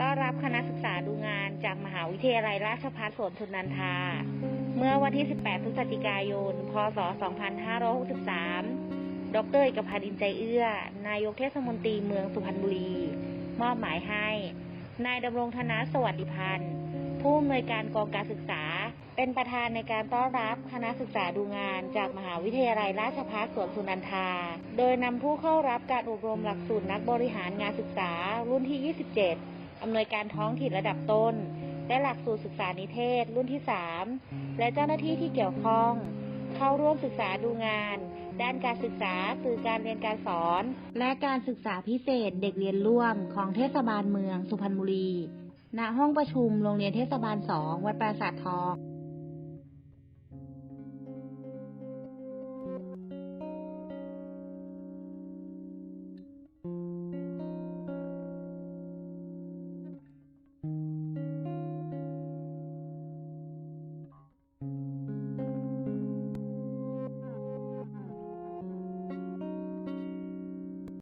ต้อนรับคณะศึกษาดูงานจากมหาวิทยาลัยราชภัฏสวนสุนันทา เมื่อวันที่ 18 พฤศจิกายน พศ 2563 ดรเอกพันธ์อินใจเอื้อ นายกเทศมนตรีเมืองสุพรรณบุรี มอบหมายให้ นายดำรงธนาสวัสดิพันธ์ ผู้อำนวยการกองการศึกษา เป็นประธานในการต้อนรับคณะศึกษาดูงานจากมหาวิทยาลัยราชภัฏสวนสุนันทา โดยนำผู้เข้ารับการอบรมหลักสูตรนักบริหารงานศึกษารุ่นที่ 27 อำนวยการท้องถิ่นระดับต้น และหลักสูตรศึกษานิเทศ รุ่นที่ 3 และเจ้าหน้าที่ที่เกี่ยวข้อง เข้าร่วมศึกษาดูงาน ด้านการศึกษาสื่อการเรียนการสอน และการศึกษาพิเศษเด็กเรียนร่วมของเทศบาลเมือง สุพรรณบุรี ณห้องประชุมโรงเรียนเทศบาลสองวัดปราสาททอง